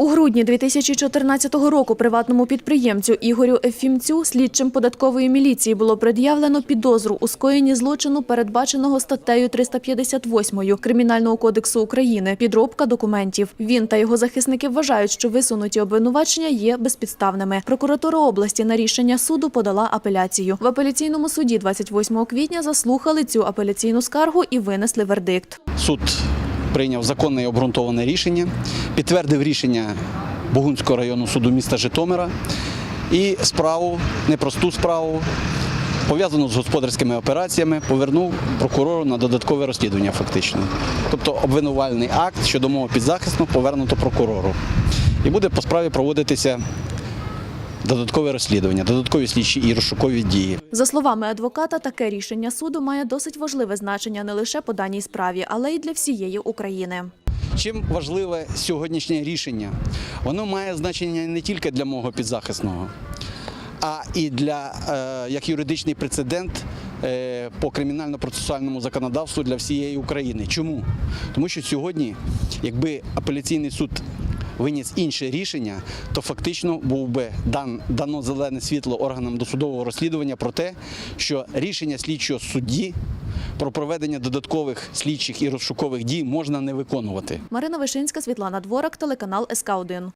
У грудні 2014 року приватному підприємцю Ігорю Ефімцю слідчим податкової міліції було пред'явлено підозру у скоєнні злочину, передбаченого статтею 358 Кримінального кодексу України підробка документів. Він та його захисники вважають, що висунуті обвинувачення є безпідставними. Прокуратура області на рішення суду подала апеляцію. В апеляційному суді 28 квітня заслухали цю апеляційну скаргу і винесли вердикт. Суд прийняв законне і обґрунтоване рішення, підтвердив рішення Богунського районного суду міста Житомира і справу, непросту справу, пов'язану з господарськими операціями, повернув прокурору на додаткове розслідування фактично. Тобто обвинувальний акт щодо мого підзахисного повернуто прокурору. І буде по справі проводитися додаткове розслідування, додаткові слідчі і розшукові дії. За словами адвоката, таке рішення суду має досить важливе значення не лише по даній справі, але й для всієї України. Чим важливе сьогоднішнє рішення? Воно має значення не тільки для мого підзахисного, а і для е, як юридичний прецедент е, по кримінально-процесуальному законодавству для всієї України. Чому? Тому що сьогодні, якби апеляційний суд виніс інше рішення, то фактично був би дан, дано зелене світло органам досудового розслідування про те, що рішення слідчого судді про проведення додаткових слідчих і розшукових дій можна не виконувати. Марина Вишинська, Світлана Дворак, телеканал СК 1